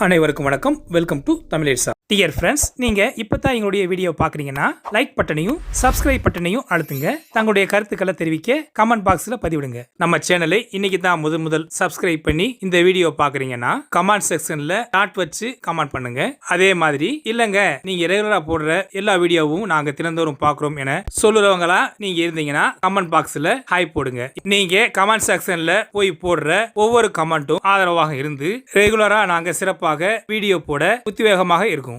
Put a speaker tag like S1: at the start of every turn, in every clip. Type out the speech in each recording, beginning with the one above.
S1: அனைவருக்கும் வணக்கம். Welcome to தமிழேசா. டியர் ஃப்ரெண்ட்ஸ் நீங்கள் இப்போ தான் எங்களுடைய வீடியோ பார்க்குறீங்கன்னா லைக் பட்டனையும் சப்ஸ்கிரைப் பட்டனையும் அழுத்துங்க. தங்களுடைய கருத்துக்களை தெரிவிக்க கமெண்ட் பாக்ஸில் பதிவிடுங்க. நம்ம சேனலை இன்னைக்கு தான் முதல் முதல் சப்ஸ்கிரைப் பண்ணி இந்த வீடியோ பார்க்குறீங்கன்னா கமெண்ட் செக்ஷனில் டாட் வச்சு கமெண்ட் பண்ணுங்க. அதே மாதிரி இல்லைங்க நீங்கள் ரெகுலராக போடுற எல்லா வீடியோவும் நாங்கள் தினந்தோறும் பார்க்குறோம் என சொல்லுறவங்களா நீங்கள் இருந்தீங்கன்னா கமெண்ட் பாக்ஸில் ஹாய் போடுங்க. நீங்கள் கமெண்ட் செக்ஷனில் போய் போடுற ஒவ்வொரு கமெண்ட்டும் ஆதரவாக இருந்து ரெகுலராக நாங்கள் சிறப்பாக வீடியோ போட உத்வேகமாக இருக்கும்.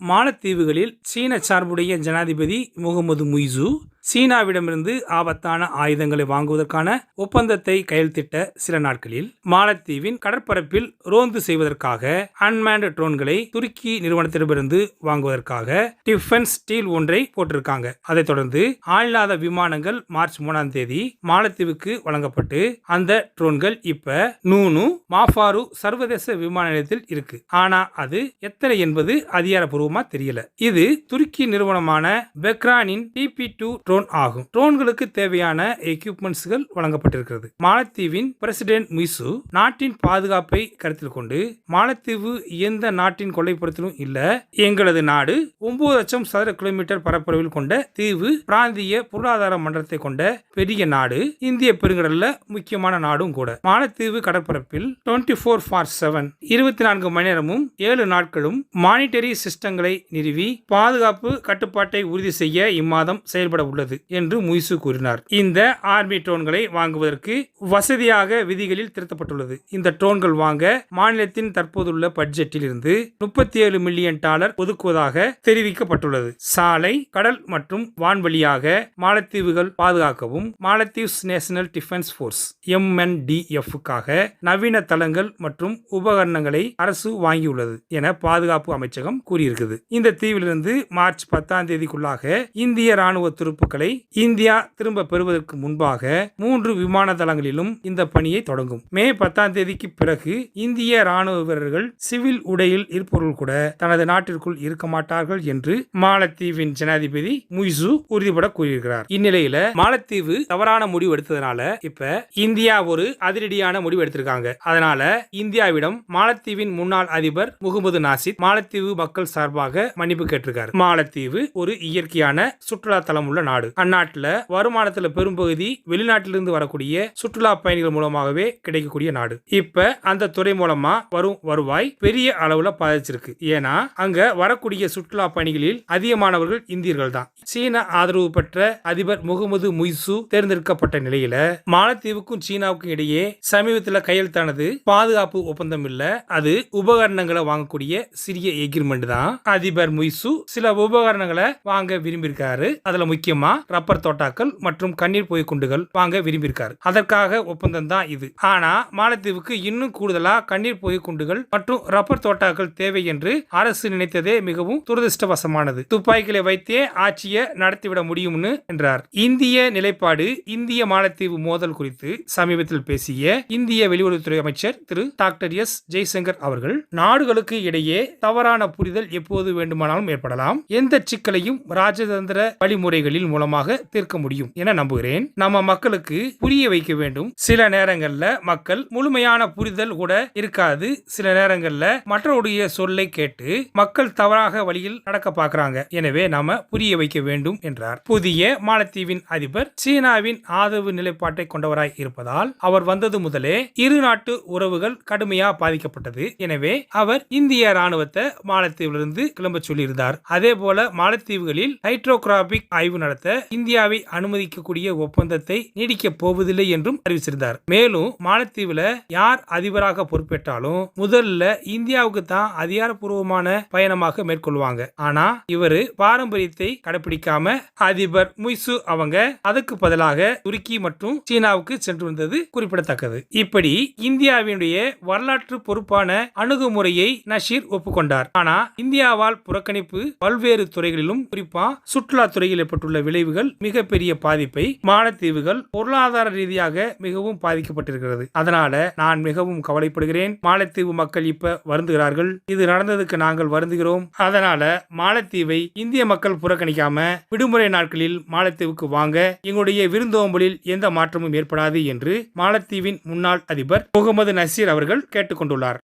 S1: மாலத்தீவுகளில் சீன சார்புடைய ஜனாதிபதி முகமது முய்சு சீனாவிடமிருந்து ஆபத்தான ஆயுதங்களை வாங்குவதற்கான ஒப்பந்தத்தை கையெழுத்திட்ட சில நாட்களில் மாலத்தீவின் கடற்பரப்பில் ரோந்து செய்வதற்காக அன்மேண்ட் ட்ரோன்களை துருக்கி நிறுவனத்திடமிருந்து வாங்குவதற்காக டிஃபென்ஸ் ஸ்டீல் ஒன்றை போட்டிருக்காங்க. அதைத் தொடர்ந்து ஆளில்லாத விமானங்கள் மார்ச் மூணாம் தேதி மாலத்தீவுக்கு வழங்கப்பட்டு அந்த ட்ரோன்கள் இப்ப நூனு மாஃபாரு சர்வதேச விமான நிலையத்தில் இருக்கு. ஆனா அது எத்தனை என்பது அதிகாரப்பூர்வம் தெரியல. இது துருக்கி நிறுவனமான பெக்ரானின் டிபி டூ ட்ரோன் ஆகும். ட்ரோன்களுக்கு தேவையான எக்யூப்மெண்ட்ஸ்கள் வழங்கப்பட்டிருக்கிறது. மாலத்தீவின் பிரசிடென்ட் முய்சு நாட்டின் பாதுகாப்பை கருத்தில் கொண்டு மாலத்தீவு எந்த நாட்டின் கொள்ளைப்புறத்திலும் இல்ல எங்களது நாடு ஒன்பது லட்சம் சதுர கிலோமீட்டர் பரப்பளவில் கொண்ட தீவு பிராந்திய பொருளாதார மன்றத்தை கொண்ட பெரிய நாடு இந்திய பெருங்கடல்ல முக்கியமான நாடும் கூட. மாலத்தீவு கடற்பரப்பில் டுவெண்ட்டி ஃபோர் ஃபார் செவன் இருபத்தி நான்கு மணி நேரமும் ஏழு நாட்களும் மானிட்டரி திட்டங்களை நிறுவி பாதுகாப்பு கட்டுப்பாட்டை உறுதி செய்ய இம்மாதம் செயல்பட உள்ளது என்று முய்சு கூறினார். இந்த ஆர்மி ட்ரோன்களை வாங்குவதற்கு வசதியாக விதிகளில் திருத்தப்பட்டுள்ளது. இந்த ட்ரோன்கள் வாங்க மாநிலத்தின் தற்போதுள்ள பட்ஜெட்டில் இருந்து முப்பத்தி ஏழு மில்லியன் டாலர் ஒதுக்குவதாக தெரிவிக்கப்பட்டுள்ளது. சாலை கடல் மற்றும் வான்வழியாக மாலத்தீவுகள் பாதுகாக்கவும் மாலத்தீவ்ஸ் நேஷனல் டிஃபென்ஸ் ஃபோர்ஸ் எம்என்டிஎஃப்காக நவீன தளங்கள் மற்றும் உபகரணங்களை அரசு வாங்கியுள்ளது என பாதுகாப்பு அமைச்சகம் கூறியிருக்கிறது. கூறியிருக்குது இந்த தீவிலிருந்து மார்ச் பத்தாம் தேதிக்குள்ளாக இந்திய ராணுவ துருப்புக்களை இந்தியா திரும்ப பெறுவதற்கு முன்பாக மூன்று விமான தளங்களிலும் இந்த பணியை தொடங்கும். மே பத்தாம் தேதிக்கு பிறகு இந்திய ராணுவ வீரர்கள் சிவில் உடையில் இருப்பவர்கள் கூட தனது நாட்டிற்குள் இருக்க மாட்டார்கள் என்று மாலத்தீவின் ஜனாதிபதி முய்சு உறுதிபட கூறியிருக்கிறார். இந்நிலையில மாலத்தீவு தவறான முடிவு எடுத்ததுனால இப்ப இந்தியா ஒரு அதிரடியான முடிவு எடுத்திருக்காங்க. அதனால இந்தியாவிடம் மாலத்தீவின் முன்னாள் அதிபர் முகமது நாசித் மாலத்தீவு மக்கள் சார்பாக மன்னிப்பு கேட்டிருக்காரு. மாலத்தீவு ஒரு இயற்கையான சுற்றுலா தலம் உள்ள நாடு. அந்நாட்டில் வருமானத்தில் பெரும்பகுதி வெளிநாட்டிலிருந்து வரக்கூடிய சுற்றுலா பயணிகள் மூலமாகவே கிடைக்கக்கூடிய நாடு. இப்ப அந்த துறை மூலமா வரும் வருவாய் பெரிய அளவுல பாதிச்சிருக்கு. ஏன்னா அங்க வரக்கூடிய சுற்றுலா பயணிகளில் அதிகமானவர்கள் இந்தியர்கள் தான். சீன ஆதரவு பெற்ற அதிபர் முகமது முய்சு தேர்ந்தெடுக்கப்பட்ட நிலையில மாலத்தீவுக்கும் சீனாவுக்கும் இடையே சமீபத்தில் கையெழுத்தானது பாதுகாப்பு ஒப்பந்தம் இல்ல அது உபகரணங்களை வாங்கக்கூடிய சிறிய எக்ரிமெண்ட் தான். அதிபர் முய்சு சில உபகரணங்களை வாங்க விரும்பியிருக்காரு. அதுல முக்கியமா ரப்பர் தோட்டாக்கள் மற்றும் கண்ணீர் புகை குண்டுகள் வாங்க விரும்பியிருக்காரு. அதற்காக ஒப்பந்தம் தான் இது. ஆனா மாலத்தீவுக்கு இன்னும் கூடுதலா கண்ணீர் புகை குண்டுகள் மற்றும் ரப்பர் தோட்டாக்கள் தேவை என்று அரசு நினைத்ததே மிகவும் துரதிருஷ்டவசமானது. துப்பாக்கிகளை வைத்தே ஆட்சியை நடத்திவிட முடியும்னு என்றார். இந்திய நிலைப்பாடு இந்திய மாலத்தீவு மோதல் குறித்து சமீபத்தில் பேசிய இந்திய வெளியுறவுத்துறை அமைச்சர் திரு டாக்டர் எஸ். ஜெய்சங்கர் அவர்கள் நாடுகளுக்கு இடையே தவறான புரிதல் எப்போது எப்போது வேண்டுமானாலும் ஏற்படலாம். எந்த சிக்கலையும் ராஜதந்திர வழிமுறைகளின் மூலமாக தீர்க்க முடியும் என நம்புகிறேன். நம்ம மக்களுக்கு புரிய வைக்க வேண்டும். சில நேரங்கள்ல மக்கள் முழுமையான புரிதல் கூட இருக்காது. சில நேரங்கள்ல மற்றவருடைய சொல்லை கேட்டு மக்கள் தவறாக வழியில் நடக்க பார்க்கிறாங்க. எனவே நாம புரிய வைக்க வேண்டும் என்றார். புதிய மாலத்தீவின் அதிபர் சீனாவின் ஆதரவு நிலைப்பாட்டை கொண்டவராய் இருப்பதால் அவர் வந்தது முதலே இரு நாட்டு உறவுகள் கடுமையா பாதிக்கப்பட்டது. எனவே அவர் இந்திய ராணுவத்தை மாலத்தீவிலிருந்து கிளம்ப சொல்லியிருந்தார். அதே போல மாலத்தீவுகளில் ஹைட்ரோகிராபிக் ஆய்வு நடத்த இந்தியாவை அனுமதிக்கக்கூடிய ஒப்பந்தத்தை நீடிக்கப் போவதில்லை என்றும் அறிவிச்சிருந்தார். மேலும் மாலத்தீவுல யார் அதிபராக பொறுப்பேற்றாலும் முதல்ல இந்தியாவுக்கு தான் அதிகாரப்பூர்வமான பயணமாக மேற்கொள்வாங்க. ஆனா இவரு பாரம்பரியத்தை கடைபிடிக்காம அதிபர் முய்சு அவங்க அதுக்கு பதிலாக துருக்கி மற்றும் சீனாவுக்கு சென்று வந்தது குறிப்பிடத்தக்கது. இப்படி இந்தியாவினுடைய வரலாற்று பொறுப்பான அணுகுமுறையை நஷீர் ஒப்புக்கொண்டார். ஆனா இந்தியா இந்தியாவால் புறக்கணிப்பு பல்வேறு துறைகளிலும் குறிப்பா சுற்றுலா துறையில் ஏற்பட்டுள்ள விளைவுகள் மிகப்பெரிய பாதிப்பை மாலத்தீவுகள் பொருளாதார ரீதியாக மிகவும் பாதிக்கப்பட்டிருக்கிறது. அதனால நான் மிகவும் கவலைப்படுகிறேன். மாலத்தீவு மக்கள் இப்ப வருந்துகிறார்கள். இது நடந்ததுக்கு நாங்கள் வருந்துகிறோம். அதனால மாலத்தீவை இந்திய மக்கள் புறக்கணிக்காம விடுமுறை நாட்களில் மாலத்தீவுக்கு வாங்க எங்களுடைய விருந்தோம்பலில் எந்த மாற்றமும் ஏற்படாது என்று மாலத்தீவின் முன்னாள் அதிபர் முகமது நசீர் அவர்கள் கேட்டுக்கொண்டுள்ளார்.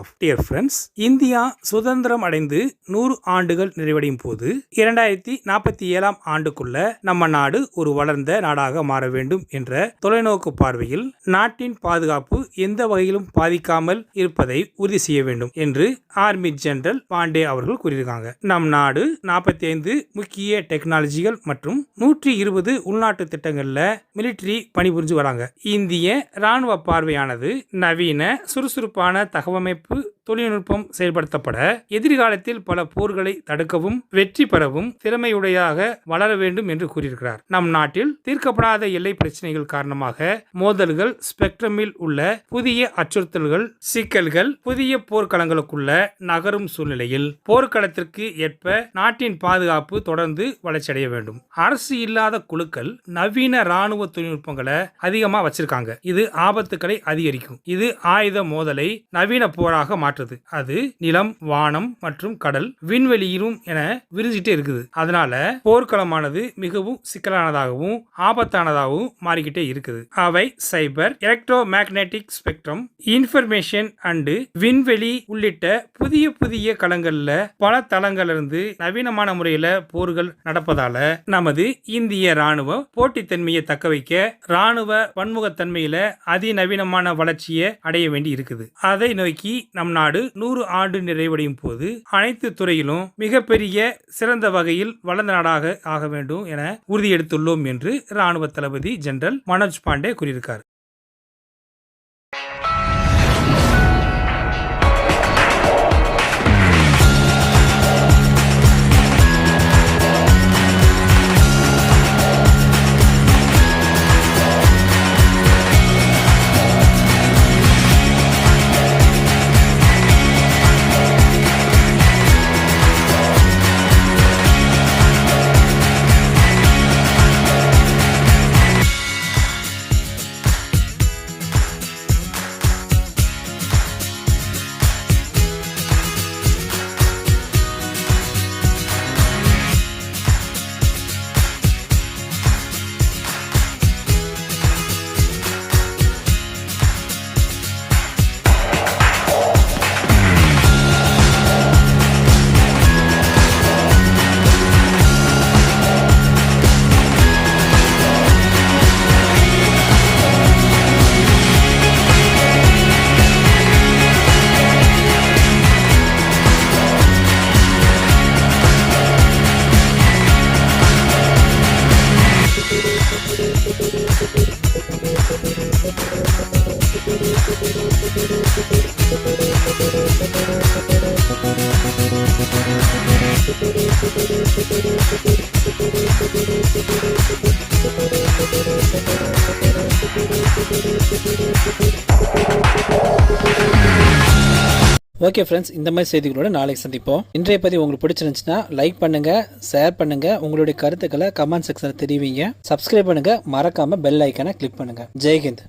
S1: டியர் ஃப்ரெண்ட்ஸ் இந்தியா சுதந்திரம் அடைந்து நூறு ஆண்டுகள் நிறைவடையும் போது இரண்டாயிரத்தி நாற்பத்தி ஏழாம் ஆண்டுக்குள்ள நம்ம நாடு ஒரு வளர்ந்த நாடாக மாற வேண்டும் என்ற தொலைநோக்கு பார்வையில் நாட்டின் பாதுகாப்பு எந்த வகையிலும் பாதிக்காமல் இருப்பதை உறுதி செய்ய வேண்டும் என்று ஆர்மி ஜெனரல் பாண்டே அவர்கள் கூறியிருக்காங்க. நம் நாடு நாற்பத்தி ஐந்து முக்கிய டெக்னாலஜிகள் மற்றும் நூற்றி இருபது உள்நாட்டு திட்டங்களில் மிலிட்டரி பணிபுரிஞ்சு வராங்க. இந்திய ராணுவ பார்வையானது நவீன சுறுசுறுப்பான தகவமைப்பு அமைப்பு தொழில்நுட்பம் செயல்படுத்தப்பட எதிர்காலத்தில் பல போர்களை தடுக்கவும் வெற்றி பெறவும் திறமையுடையாக வளர வேண்டும் என்று கூறியிருக்கிறார். நம் நாட்டில் தீர்க்கப்படாத எல்லை பிரச்சனைகள் காரணமாக மோதல்கள் ஸ்பெக்ட்ரமில் உள்ள புதிய அச்சுறுத்தல்கள் சிக்கல்கள் புதிய போர்க்களங்களுக்குள்ள நகரும் சூழ்நிலையில் போர்க்களத்திற்கு ஏற்ப நாட்டின் பாதுகாப்பு தொடர்ந்து வளர்ச்சியடைய வேண்டும். அரசு இல்லாத குழுக்கள் நவீன ராணுவ தொழில்நுட்பங்களை அதிகமாக வச்சிருக்காங்க. இது ஆபத்துக்களை அதிகரிக்கும். இது ஆயுத மோதலை நவீன போராக காட்டுது. அது நிலம் வானம் மற்றும் கடல் விண்வெளியிலும் என விரிஞ்சிட்டே இருக்குது. அதனால போர்க்களமானது மிகவும் சிக்கலானதாகவும் ஆபத்தானதாகவும் மாறிக்கிட்டே இருக்குது. அவை cyber electromagnetic spectrum information and விண்வெளி உள்ளிட்ட புதிய புதிய களங்கள்ல பல தளங்களிலிருந்து நவீனமான முறையில போர்கள் நடப்பதால நமது இந்திய ராணுவம் போட்டித்தன்மையை தக்க வைக்க ராணுவ பன்முகத்தன்மையில அதிநவீனமான வளர்ச்சியை அடைய வேண்டி இருக்குது. அதை நோக்கி நம் நாடு நூறு ஆண்டு நிறைவடையும் போது அனைத்து துறையிலும் மிகப்பெரிய சிறந்த வகையில் வளர்ந்த நாடாக ஆக வேண்டும் என உறுதியெடுத்துள்ளோம் என்று ராணுவ தளபதி ஜெனரல் மனோஜ் பாண்டே கூறியிருக்கார்.
S2: ஓகே ஃப்ரெண்ட்ஸ் இந்த மாதிரி செய்திகளோட நாளைக்கு சந்திப்போம். இன்றைய பதிவு உங்களுக்கு பிடிச்சிருந்துச்சுன்னா லைக் பண்ணுங்க ஷேர் பண்ணுங்க உங்களுடைய கருத்துக்களை கமெண்ட் செக்ஷனில் தெரிவிங்க. சப்ஸ்கிரைப் பண்ணுங்க மறக்காம பெல் ஐக்கானை கிளிக் பண்ணுங்க. ஜெய்ஹிந்த்